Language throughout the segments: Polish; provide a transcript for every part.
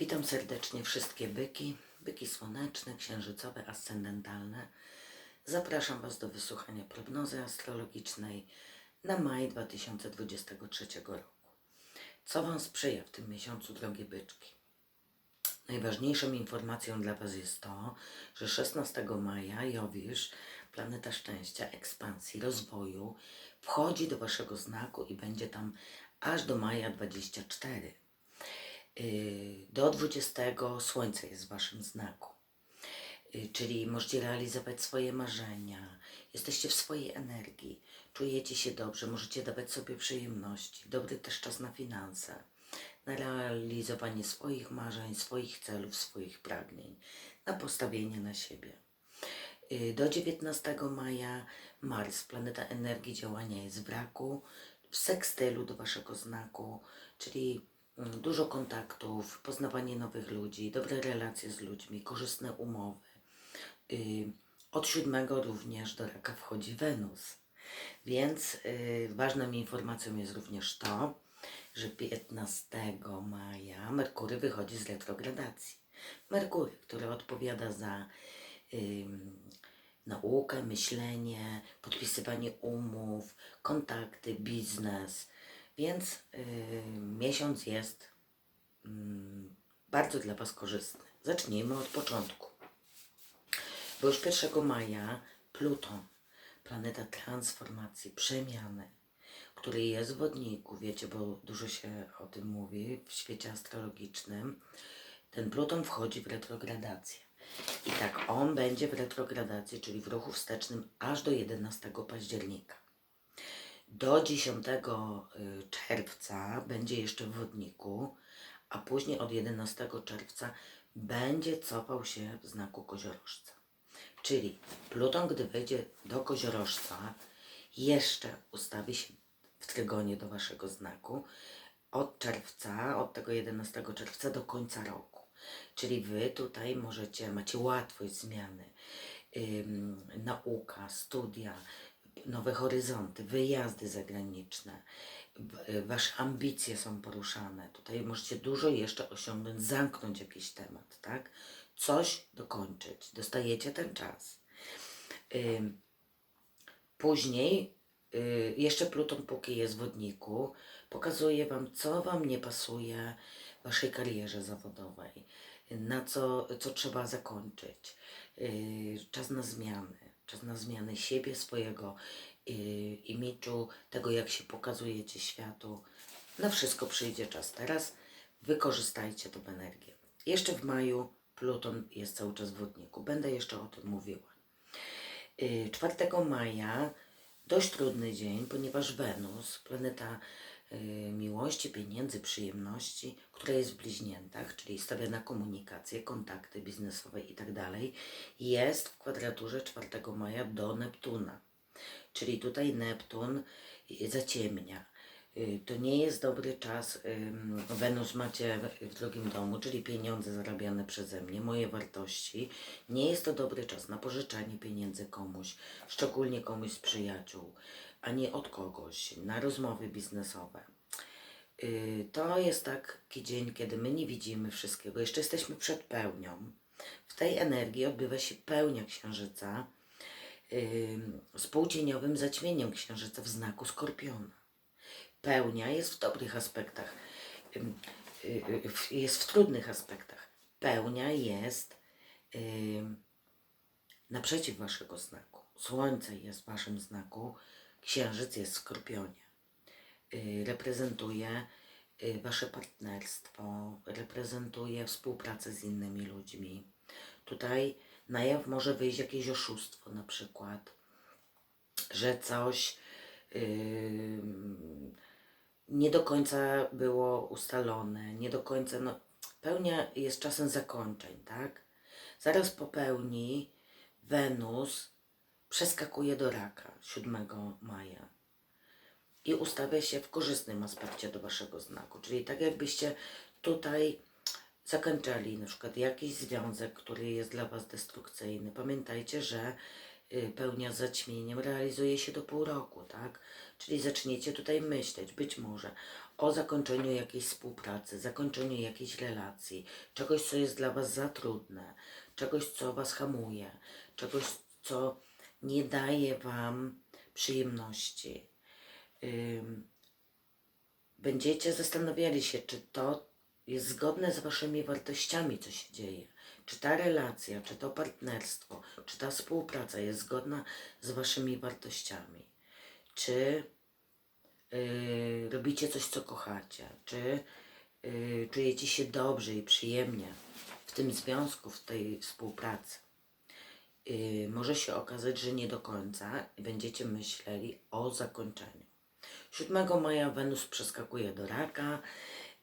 Witam serdecznie wszystkie byki, byki słoneczne, księżycowe, ascendentalne. Zapraszam Was do wysłuchania prognozy astrologicznej na maj 2023 roku. Co Wam sprzyja w tym miesiącu, drogie byczki? Najważniejszą informacją dla Was jest to, że 16 maja Jowisz, planeta szczęścia, ekspansji, rozwoju, wchodzi do Waszego znaku i będzie tam aż do maja 24. Yy, Do 20 Słońce jest w Waszym znaku. Yy, Czyli możecie realizować swoje marzenia, jesteście w swojej energii, czujecie się dobrze, możecie dawać sobie przyjemności. Dobry też czas na finanse, na realizowanie swoich marzeń, swoich celów, swoich pragnień, na postawienie na siebie. Yy, Do 19 maja Mars, planeta energii działania jest w raku, w sekstylu do waszego znaku, czyli dużo kontaktów, poznawanie nowych ludzi, dobre relacje z ludźmi, korzystne umowy. Yy, Od siódmego również do raka wchodzi Wenus. Więc yy, ważną informacją jest również to, że 15 maja Merkury wychodzi z retrogradacji. Merkury, który odpowiada za naukę, myślenie, podpisywanie umów, kontakty, biznes. Więc yy, miesiąc jest mm, bardzo dla Was korzystny. Zacznijmy od początku. Bo już 1 maja Pluton, planeta transformacji, przemiany, który jest w wodniku, wiecie, bo dużo się o tym mówi w świecie astrologicznym, ten Pluton wchodzi w retrogradację. I tak on będzie w retrogradacji, czyli w ruchu wstecznym aż do 11 października. Do 10 y, czerwca będzie jeszcze w wodniku, a później od 11 czerwca będzie cofał się w znaku koziorożca. Czyli Pluton, gdy wejdzie do koziorożca, jeszcze ustawi się w trygonie do waszego znaku od czerwca, od tego 11 czerwca do końca roku. Czyli wy tutaj możecie, macie łatwość zmiany, ym, nauka, studia, nowe horyzonty, wyjazdy zagraniczne, y, wasze ambicje są poruszane. Tutaj możecie dużo jeszcze osiągnąć, zamknąć jakiś temat, tak? Coś dokończyć. Dostajecie ten czas. Później, y, jeszcze Pluton, póki jest w wodniku, pokazuje Wam, co Wam nie pasuje w Waszej karierze zawodowej, na co, co trzeba zakończyć. Y, Czas na zmiany, czas na zmiany siebie, swojego y, imidżu, tego, jak się pokazujecie światu. Na wszystko przyjdzie czas. Teraz wykorzystajcie tą energię. Jeszcze w maju Pluton jest cały czas w wodniku. Będę jeszcze o tym mówiła. Y, 4 maja dość trudny dzień, ponieważ Wenus, planeta y, miłości, pieniędzy, przyjemności, która jest w bliźniętach, czyli stawia na komunikację, kontakty biznesowe itd., jest w kwadraturze 4 maja do Neptuna. Czyli tutaj Neptun y, zaciemnia. Y, To nie jest dobry czas. Wenus macie w drugim domu, czyli pieniądze zarabiane przeze mnie, moje wartości. Nie jest to dobry czas na pożyczanie pieniędzy komuś, szczególnie komuś z przyjaciół, a nie od kogoś, na rozmowy biznesowe. Y, To jest taki dzień, kiedy my nie widzimy wszystkiego, jeszcze jesteśmy przed pełnią. W tej energii odbywa się pełnia księżyca ym, z półcieniowym zaćmieniem księżyca w znaku skorpiona pełnia jest w dobrych aspektach, y, y, jest w trudnych aspektach. Pełnia jest naprzeciw waszego znaku. Słońce jest w waszym znaku, księżyc jest w skorpionie. Y, Reprezentuje y, wasze partnerstwo, reprezentuje współpracę z innymi ludźmi. Tutaj na jaw może wyjść jakieś oszustwo na przykład, że coś ym, nie do końca było ustalone, nie do końca, no, pełnia jest czasem zakończeń, tak? Zaraz po pełni Wenus przeskakuje do raka 7 maja i ustawia się w korzystnym aspekcie do waszego znaku, czyli tak jakbyście tutaj zakończyli na przykład jakiś związek, który jest dla was destrukcyjny. Pamiętajcie, że y, pełnia zaćmieniem realizuje się do pół roku, tak? Czyli zaczniecie tutaj myśleć być może o zakończeniu jakiejś współpracy, zakończeniu jakiejś relacji, czegoś, co jest dla Was za trudne, czegoś, co Was hamuje, czegoś, co nie daje Wam przyjemności. Będziecie zastanawiali się, czy to jest zgodne z waszymi wartościami, co się dzieje. Czy ta relacja, czy to partnerstwo, czy ta współpraca jest zgodna z waszymi wartościami. Czy yy, robicie coś, co kochacie. Czy yy, czujecie się dobrze i przyjemnie w tym związku, w tej współpracy. Yy, może się okazać, że nie do końca będziecie myśleli o zakończeniu. 7 maja Wenus przeskakuje do raka.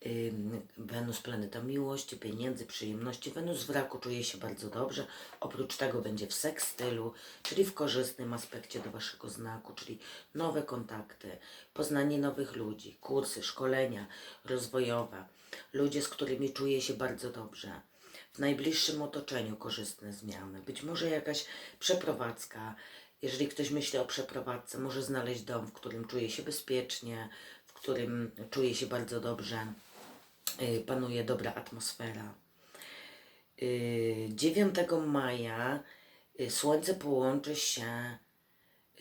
Ym, Wenus planeta miłości, pieniędzy, przyjemności. Wenus w raku czuje się bardzo dobrze. Oprócz tego będzie w sekstylu, czyli w korzystnym aspekcie do waszego znaku, czyli nowe kontakty, poznanie nowych ludzi, kursy, szkolenia rozwojowe, ludzie, z którymi czuje się bardzo dobrze. W najbliższym otoczeniu korzystne zmiany. Być może jakaś przeprowadzka. Jeżeli ktoś myśli o przeprowadzce, może znaleźć dom, w którym czuje się bezpiecznie, w którym czuje się bardzo dobrze, yy, panuje dobra atmosfera. Yy, 9 maja yy, Słońce połączy się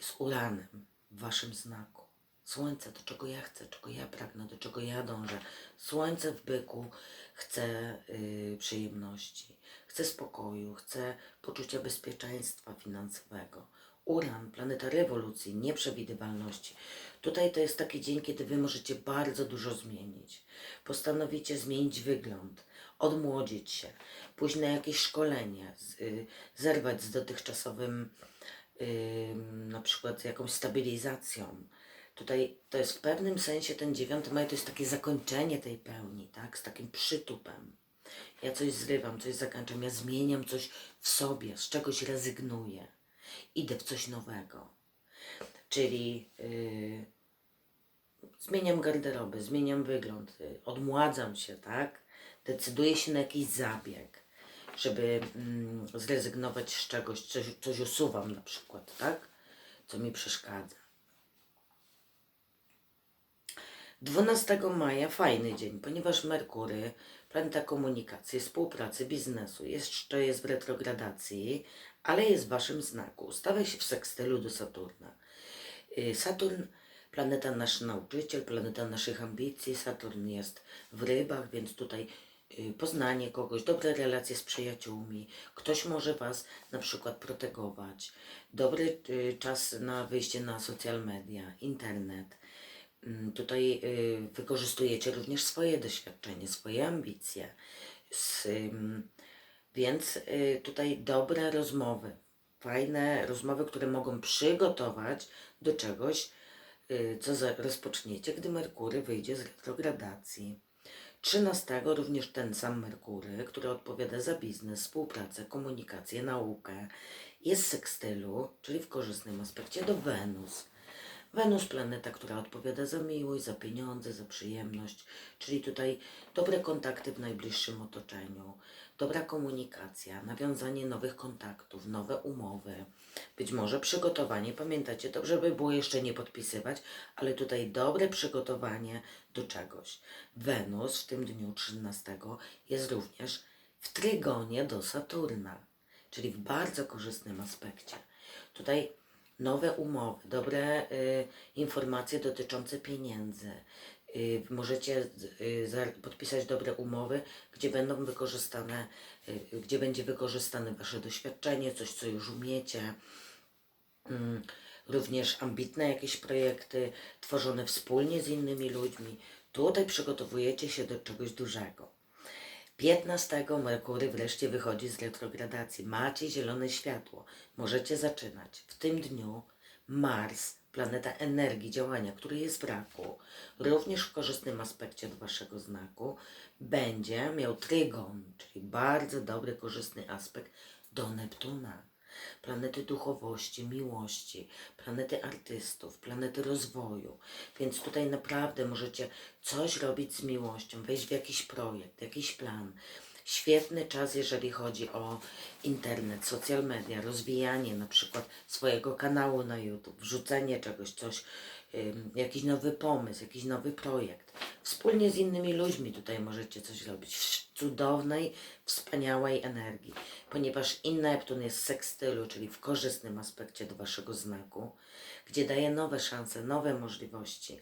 z Uranem w waszym znaku. Słońce, do czego ja chcę, czego ja pragnę, do czego ja dążę. Słońce w byku chce yy, przyjemności, chce spokoju, chce poczucia bezpieczeństwa finansowego. Uran, planeta rewolucji, nieprzewidywalności. Tutaj to jest taki dzień, kiedy wy możecie bardzo dużo zmienić. Postanowicie zmienić wygląd, odmłodzić się, pójść na jakieś szkolenie, y, zerwać z dotychczasowym na przykład jakąś stabilizacją. Tutaj to jest w pewnym sensie ten 9 maj to jest takie zakończenie tej pełni, tak? Z takim przytupem. Ja coś zrywam, coś zakończam, ja zmieniam coś w sobie, z czegoś rezygnuję. Idę w coś nowego. Czyli yy, zmieniam garderobę, zmieniam wygląd, y, odmładzam się, tak? Decyduję się na jakiś zabieg, żeby mm, zrezygnować z czegoś, coś, coś usuwam na przykład, tak? Co mi przeszkadza. 12 maja fajny dzień, ponieważ Merkury, planeta komunikacji, współpracy, biznesu, jeszcze jest w retrogradacji, ale jest w waszym znaku. Stawia się w sekstylu do Saturna. Y, Saturn, planeta nasz nauczyciel, planeta naszych ambicji. Saturn jest w rybach, więc tutaj y, poznanie kogoś, dobre relacje z przyjaciółmi. Ktoś może was na przykład protegować. Dobry y, czas na wyjście na social media, internet. Mm, Tutaj y, wykorzystujecie również swoje doświadczenie, swoje ambicje. Więc y, tutaj dobre rozmowy, fajne rozmowy, które mogą przygotować do czegoś, y, co rozpoczniecie, gdy Merkury wyjdzie z retrogradacji. 13 również ten sam Merkury, który odpowiada za biznes, współpracę, komunikację, naukę, jest w sekstylu, czyli w korzystnym aspekcie do Wenus. Wenus, planeta, która odpowiada za miłość, za pieniądze, za przyjemność, czyli tutaj dobre kontakty w najbliższym otoczeniu, dobra komunikacja, nawiązanie nowych kontaktów, nowe umowy, być może przygotowanie, pamiętacie to, żeby było jeszcze nie podpisywać, ale tutaj dobre przygotowanie do czegoś. Wenus w tym dniu 13 jest również w trygonie do Saturna, czyli w bardzo korzystnym aspekcie. Tutaj nowe umowy, dobre y, informacje dotyczące pieniędzy. Y, możecie y, za- podpisać dobre umowy, gdzie będą wykorzystane, y, gdzie będzie wykorzystane wasze doświadczenie, coś co już umiecie. Mm, Również ambitne jakieś projekty tworzone wspólnie z innymi ludźmi. Tutaj przygotowujecie się do czegoś dużego. 15 Merkury wreszcie wychodzi z retrogradacji. Macie zielone światło. Możecie zaczynać. W tym dniu Mars, planeta energii, działania, który jest w raku, również w korzystnym aspekcie do waszego znaku, będzie miał trygon, czyli bardzo dobry, korzystny aspekt do Neptuna. Planety duchowości, miłości, planety artystów, planety rozwoju. Więc tutaj naprawdę możecie coś robić z miłością, wejść w jakiś projekt, jakiś plan. Świetny czas, jeżeli chodzi o internet, social media, rozwijanie na przykład swojego kanału na YouTube, wrzucenie czegoś, coś, jakiś nowy pomysł, jakiś nowy projekt. Wspólnie z innymi ludźmi tutaj możecie coś robić w cudownej, wspaniałej energii, ponieważ i Neptun jest w sekstylu, czyli w korzystnym aspekcie do waszego znaku, gdzie daje nowe szanse, nowe możliwości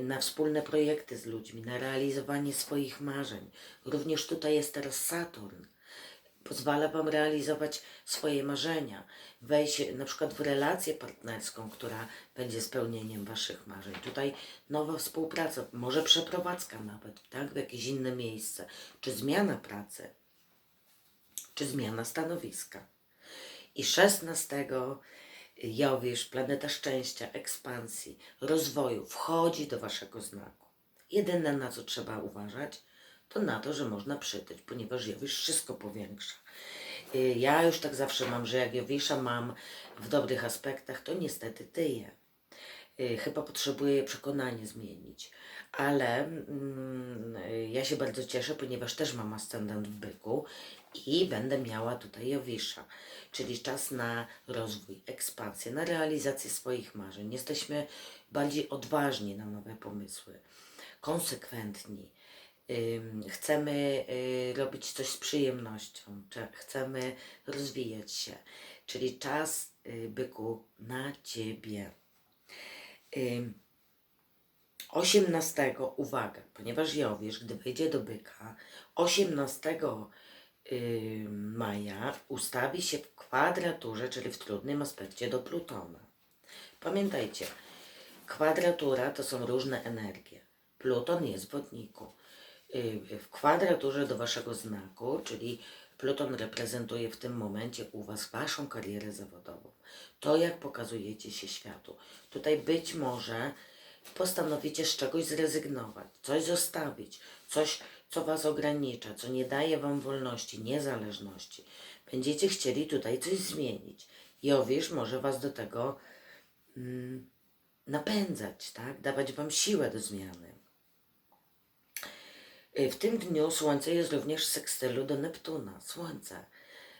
na wspólne projekty z ludźmi, na realizowanie swoich marzeń. Również tutaj jest teraz Saturn. Pozwala Wam realizować swoje marzenia, wejść na przykład w relację partnerską, która będzie spełnieniem Waszych marzeń. Tutaj nowa współpraca, może przeprowadzka nawet, tak, w jakieś inne miejsce, czy zmiana pracy, czy zmiana stanowiska. I 16 Jowisz, planeta szczęścia, ekspansji, rozwoju, wchodzi do waszego znaku. Jedyne na co trzeba uważać, to na to, że można przytyć, ponieważ Jowisz wszystko powiększa. Y, Ja już tak zawsze mam, że jak Jowisza mam w dobrych aspektach, to niestety tyję. Y, Chyba potrzebuję przekonanie zmienić. Ale mm, y, ja się bardzo cieszę, ponieważ też mam ascendent w byku i będę miała tutaj Jowisza, czyli czas na rozwój, ekspansję, na realizację swoich marzeń. Jesteśmy bardziej odważni na nowe pomysły, konsekwentni. Chcemy y, robić coś z przyjemnością, chcemy rozwijać się, czyli czas y, byku na ciebie. Ym, 18, uwaga, ponieważ Jowisz, gdy wejdzie do byka, 18 y, maja ustawi się w kwadraturze, czyli w trudnym aspekcie do Plutona. Pamiętajcie, kwadratura to są różne energie. Pluton jest w wodniku. Y, W kwadraturze do waszego znaku, czyli Pluton reprezentuje w tym momencie u was waszą karierę zawodową. To, jak pokazujecie się światu. Tutaj być może postanowicie z czegoś zrezygnować, coś zostawić, coś, co was ogranicza, co nie daje wam wolności, niezależności. Będziecie chcieli tutaj coś zmienić. Jowisz może was do tego mm, napędzać, tak? Dawać wam siłę do zmiany. Y, W tym dniu Słońce jest również w sekstylu do Neptuna. Słońce.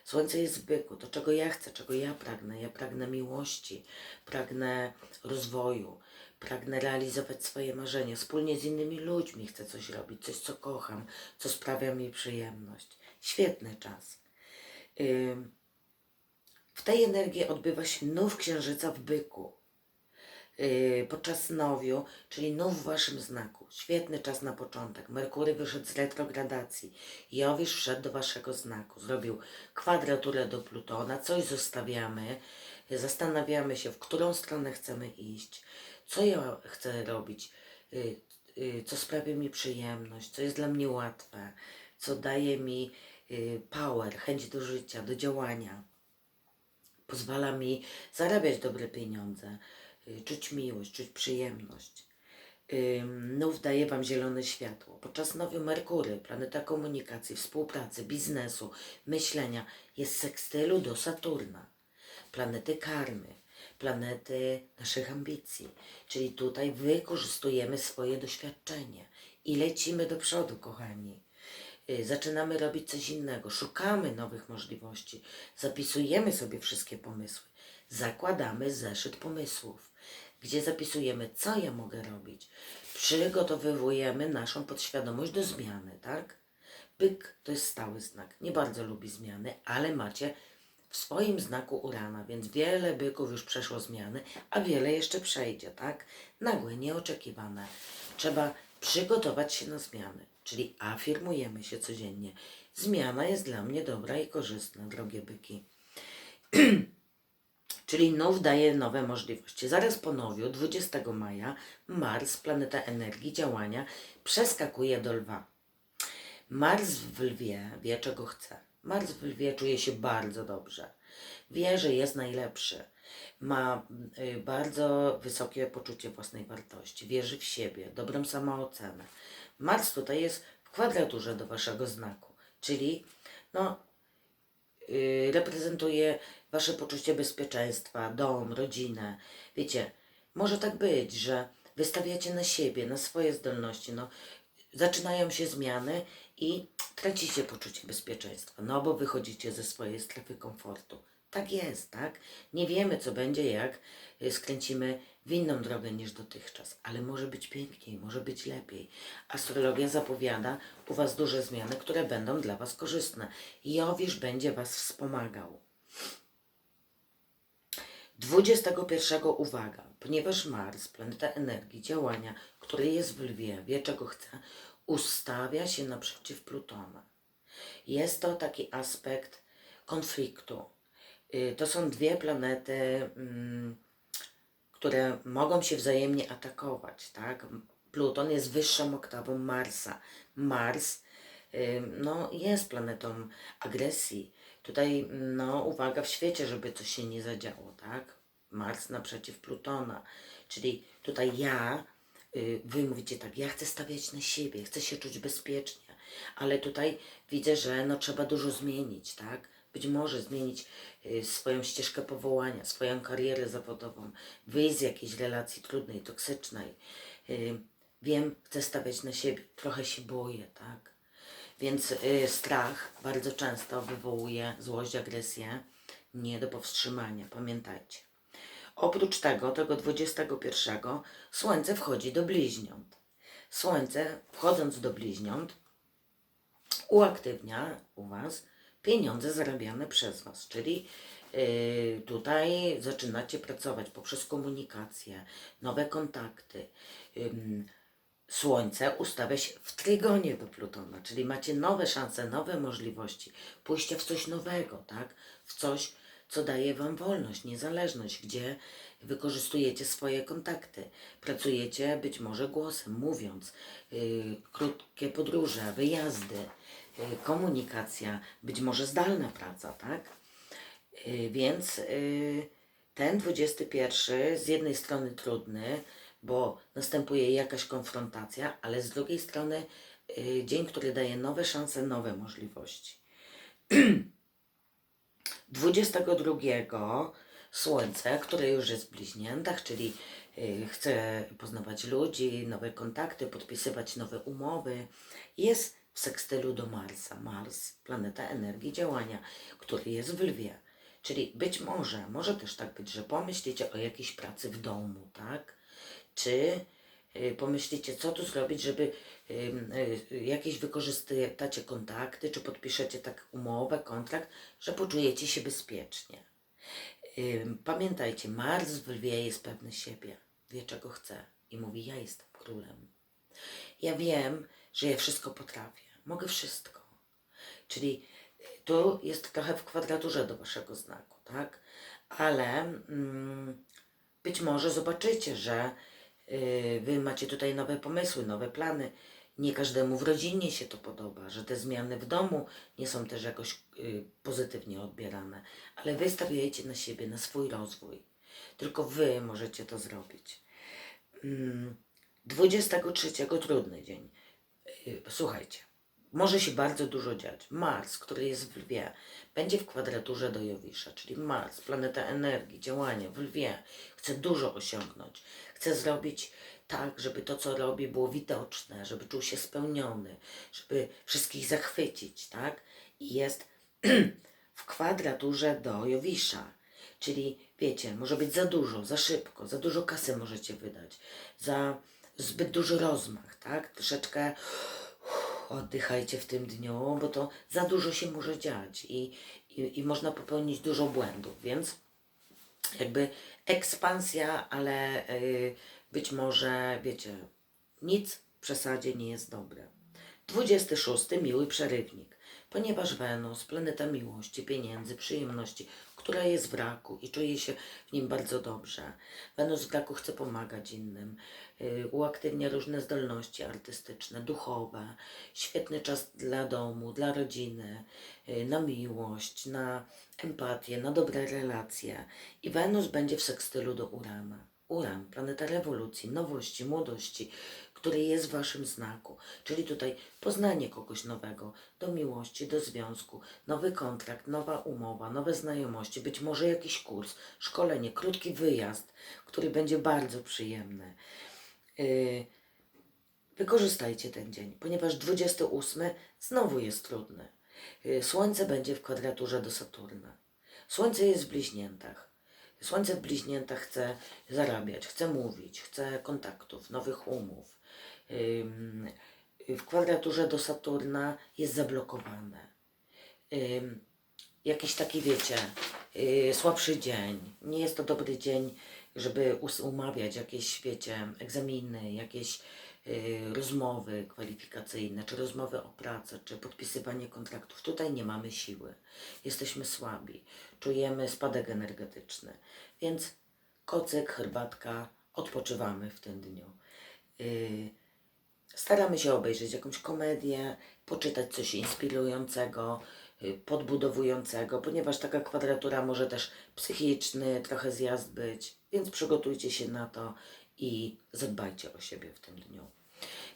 Słońce jest w byku. To, czego ja chcę, czego ja pragnę. Ja pragnę miłości, pragnę rozwoju, pragnę realizować swoje marzenia. Wspólnie z innymi ludźmi chcę coś robić, coś, co kocham, co sprawia mi przyjemność. Świetny czas. W tej energii odbywa się nów księżyca w byku yy, podczas nowiu, czyli nów w waszym znaku. Świetny czas na początek. Merkury wyszedł z retrogradacji. Jowisz wszedł do waszego znaku. Zrobił kwadraturę do Plutona. Coś zostawiamy. Zastanawiamy się, w którą stronę chcemy iść. Co ja chcę robić. Yy, yy, co sprawia mi przyjemność. Co jest dla mnie łatwe. Co daje mi yy, power, chęć do życia, do działania pozwala mi zarabiać dobre pieniądze, y, czuć miłość, czuć przyjemność. Nów daje Wam zielone światło. Podczas nowiu Merkury, planeta komunikacji, współpracy, biznesu, myślenia, jest sekstylu do Saturna, planety karmy, planety naszych ambicji. Czyli tutaj wykorzystujemy swoje doświadczenie i lecimy do przodu, kochani y, zaczynamy robić coś innego, szukamy nowych możliwości, zapisujemy sobie wszystkie pomysły, zakładamy zeszyt pomysłów, gdzie zapisujemy, co ja mogę robić, przygotowywujemy naszą podświadomość do zmiany, tak? Byk to jest stały znak, nie bardzo lubi zmiany, ale macie w swoim znaku Urana, więc wiele byków już przeszło zmiany, a wiele jeszcze przejdzie, tak? Nagłe, nieoczekiwane. Trzeba przygotować się na zmiany, czyli afirmujemy się codziennie. Zmiana jest dla mnie dobra i korzystna, drogie byki. Czyli nów daje nowe możliwości. Zaraz po nowiu, 20 maja, Mars, planeta energii, działania, przeskakuje do lwa. Mars w lwie wie, czego chce. Mars w lwie czuje się bardzo dobrze. Wie, że jest najlepszy. Ma y, bardzo wysokie poczucie własnej wartości. Wierzy w siebie, dobrą samoocenę. Mars tutaj jest w kwadraturze do waszego znaku, czyli no, y, reprezentuje wasze poczucie bezpieczeństwa, dom, rodzinę. Wiecie, może tak być, że wystawiacie na siebie, na swoje zdolności. No, zaczynają się zmiany i tracicie poczucie bezpieczeństwa, no bo wychodzicie ze swojej strefy komfortu. Tak jest, tak? Nie wiemy, co będzie, jak y, skręcimy w inną drogę niż dotychczas, ale może być piękniej, może być lepiej. Astrologia zapowiada u Was duże zmiany, które będą dla Was korzystne. Jowisz będzie Was wspomagał. 21 uwaga, ponieważ Mars, planeta energii, działania, który jest w lwie, wie czego chce, ustawia się naprzeciw Plutona. Jest to taki aspekt konfliktu. Y, To są dwie planety, mm, które mogą się wzajemnie atakować, tak? Pluton jest wyższą oktawą Marsa. Mars y, no, jest planetą agresji. Tutaj, no, uwaga w świecie, żeby coś się nie zadziało, tak? Mars naprzeciw Plutona. Czyli tutaj ja, wy mówicie tak, ja chcę stawiać na siebie, chcę się czuć bezpiecznie, ale tutaj widzę, że no, trzeba dużo zmienić, tak? Być może zmienić y, swoją ścieżkę powołania, swoją karierę zawodową, wyjść z jakiejś relacji trudnej, toksycznej. Y, wiem, chcę stawiać na siebie, trochę się boję, tak? Więc y, strach bardzo często wywołuje złość, agresję, nie do powstrzymania, pamiętajcie. Oprócz tego, tego 21, Słońce wchodzi do bliźniąt. Słońce, wchodząc do bliźniąt, uaktywnia u Was pieniądze zarabiane przez Was, czyli yy, tutaj zaczynacie pracować poprzez komunikację, nowe kontakty. Ym, Słońce ustawia się w trygonie do Plutona, czyli macie nowe szanse, nowe możliwości pójścia w coś nowego, tak? W coś, co daje Wam wolność, niezależność, gdzie wykorzystujecie swoje kontakty, pracujecie być może głosem, mówiąc, yy, krótkie podróże, wyjazdy, yy, komunikacja, być może zdalna praca, tak? Yy, więc yy, ten 21 z jednej strony trudny, bo następuje jakaś konfrontacja, ale z drugiej strony yy, dzień, który daje nowe szanse, nowe możliwości. 22 Słońce, które już jest w bliźniętach, czyli y, chce poznawać ludzi, nowe kontakty, podpisywać nowe umowy, jest w sekstylu do Marsa. Mars, planeta energii działania, który jest w lwie. Czyli być może, może też tak być, że pomyślicie o jakiejś pracy w domu, tak? Czy pomyślicie, co tu zrobić, żeby y, y, jakieś wykorzystacie kontakty, czy podpiszecie tak umowę, kontrakt, że poczujecie się bezpiecznie. Pamiętajcie, Mars w lwie jest pewny siebie, wie czego chce i mówi: Ja jestem królem. Ja wiem, że ja wszystko potrafię, mogę wszystko. Czyli y, tu jest trochę w kwadraturze do waszego znaku, tak? Ale mm, być może zobaczycie, że y, wy macie tutaj nowe pomysły, nowe plany. Nie każdemu w rodzinie się to podoba, że te zmiany w domu nie są też jakoś y, pozytywnie odbierane, ale wy stawiajcie na siebie, na swój rozwój. Tylko wy możecie to zrobić. Mm, 23 trudny dzień. Y, Słuchajcie, może się bardzo dużo dziać. Mars, który jest w lwie, będzie w kwadraturze do Jowisza, czyli Mars, planeta energii, działania w lwie. Chce dużo osiągnąć. Chce zrobić tak, żeby to, co robi, było widoczne, żeby czuł się spełniony, żeby wszystkich zachwycić, tak? I jest w kwadraturze do Jowisza. Czyli wiecie, może być za dużo, za szybko, za dużo kasy możecie wydać, za zbyt duży rozmach, tak? Troszeczkę oddychajcie w tym dniu, bo to za dużo się może dziać i, i, i można popełnić dużo błędów, więc jakby ekspansja, ale y, być może, wiecie, nic w przesadzie nie jest dobre. 26. Miły przerywnik. Ponieważ Wenus, planeta miłości, pieniędzy, przyjemności, która jest w raku i czuje się w nim bardzo dobrze. Wenus w raku chce pomagać innym, y, uaktywnia różne zdolności artystyczne, duchowe. Świetny czas dla domu, dla rodziny, y, na miłość, na empatię, na dobre relacje. I Wenus będzie w sekstylu do Urana. Uran, planeta rewolucji, nowości, młodości, który jest w waszym znaku. Czyli tutaj poznanie kogoś nowego, do miłości, do związku, nowy kontrakt, nowa umowa, nowe znajomości, być może jakiś kurs, szkolenie, krótki wyjazd, który będzie bardzo przyjemny. Yy, wykorzystajcie ten dzień, ponieważ 28 znowu jest trudny. Yy, Słońce będzie w kwadraturze do Saturna. Słońce jest w bliźniętach. Słońce w bliźniętach chce zarabiać, chce mówić, chce kontaktów, nowych umów. W kwadraturze do Saturna jest zablokowane. Jakiś taki, wiecie, yy, słabszy dzień. Nie jest to dobry dzień, żeby umawiać jakieś, wiecie, egzaminy, jakieś yy, rozmowy kwalifikacyjne, czy rozmowy o pracę, czy podpisywanie kontraktów. Tutaj nie mamy siły. Jesteśmy słabi. Czujemy spadek energetyczny. Więc kocyk, herbatka, odpoczywamy w tym dniu. Staramy się obejrzeć jakąś komedię, poczytać coś inspirującego, y, podbudowującego, ponieważ taka kwadratura może też psychiczny trochę zjazd być, więc przygotujcie się na to i zadbajcie o siebie w tym dniu.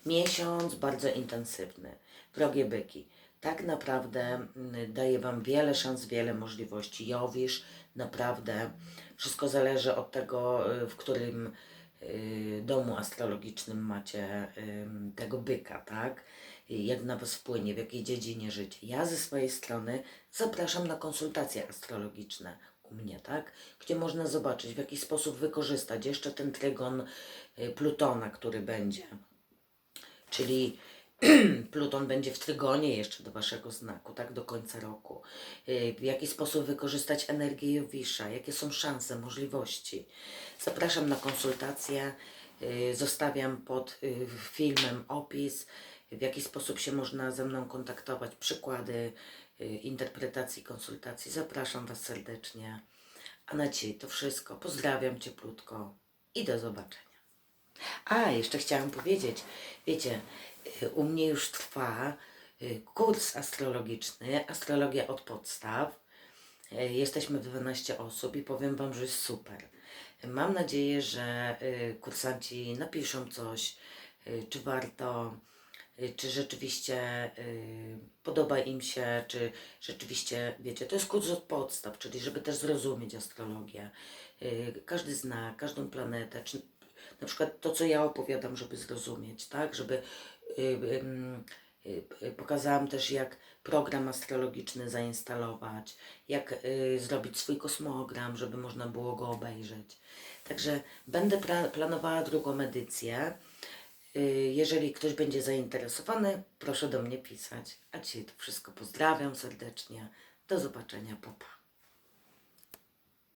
Miesiąc bardzo intensywny. Drogie byki, tak naprawdę mm, daje Wam wiele szans, wiele możliwości. Jowisz, naprawdę wszystko zależy od tego, y, w którym domu astrologicznym macie tego byka, tak? Y, Jak na Was wpłynie, w jakiej dziedzinie życia. Ja ze swojej strony zapraszam na konsultacje astrologiczne u mnie, tak? Gdzie można zobaczyć, w jaki sposób wykorzystać jeszcze ten trygon y, Plutona, który będzie. Czyli Pluton będzie w trygonie jeszcze do Waszego znaku, tak, do końca roku. Y, W jaki sposób wykorzystać energię Jowisza, jakie są szanse, możliwości. Zapraszam na konsultacje, y, zostawiam pod y, filmem opis, w jaki sposób się można ze mną kontaktować, przykłady interpretacji, konsultacji. Zapraszam Was serdecznie. A na dzisiaj to wszystko. Pozdrawiam cieplutko i do zobaczenia. A, jeszcze chciałam powiedzieć, wiecie, u mnie już trwa y, kurs astrologiczny, astrologia od podstaw. Y, Jesteśmy 12 osób i powiem Wam, że jest super. Mam nadzieję, że y, kursanci napiszą coś, y, czy warto, y, czy rzeczywiście y, podoba im się, czy rzeczywiście, wiecie, to jest kurs od podstaw, czyli żeby też zrozumieć astrologię. Y, Każdy zna, każdą planetę, czy na przykład to, co ja opowiadam, żeby zrozumieć, tak? Żeby y, y, y, pokazałam też, jak program astrologiczny zainstalować, jak y, zrobić swój kosmogram, żeby można było go obejrzeć. Także będę planowała drugą edycję. Y, Jeżeli ktoś będzie zainteresowany, proszę do mnie pisać. A dzisiaj to wszystko pozdrawiam serdecznie. Do zobaczenia, popa.